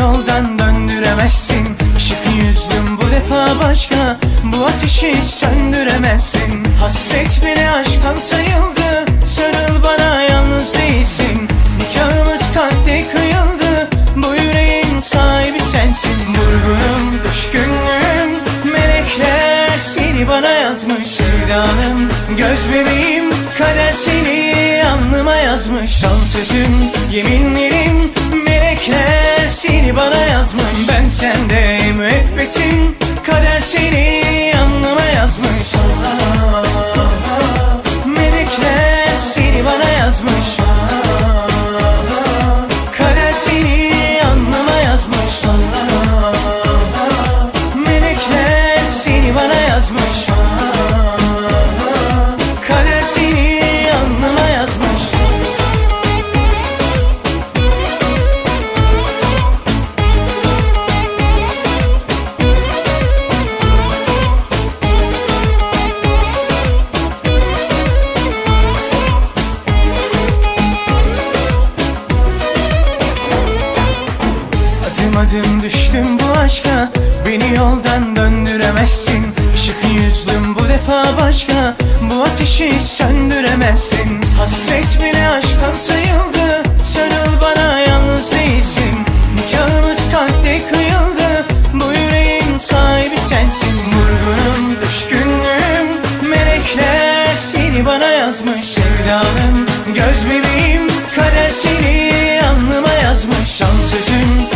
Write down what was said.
yoldan döndüremezsin. Işık yüzlüm bu defa başka. Bu ateşi söndüremezsin. Hasret bile aşktan sayıldı. Sarıl bana yalnız değilsin. Nikahımız kalpte kıyıldı. Bu yüreğin sahibi sensin. Vurgunum, düşkünlüğüm Melekler seni bana yazmış. Sevdanım, göz bebeğim Kader yeminlerim Melekler seni bana yazmış. Ben sende müebbetim Kader seni Adım adım düştüm bu aşka. Beni yoldan döndüremezsin. Işık yüzlüm bu defa başka. Bu ateşi söndüremezsin. Hasret bile aşktan sayıldı. Sarıl bana yalnız değilsin. Nikahımız kalpte kıyıldı. Bu yüreğin sahibi sensin. Vurgunum, düşkünlüğüm Melekler seni bana yazmış. Sevdanım, göz bebeğim Kader seni alnıma yazmış. Şan sözüm,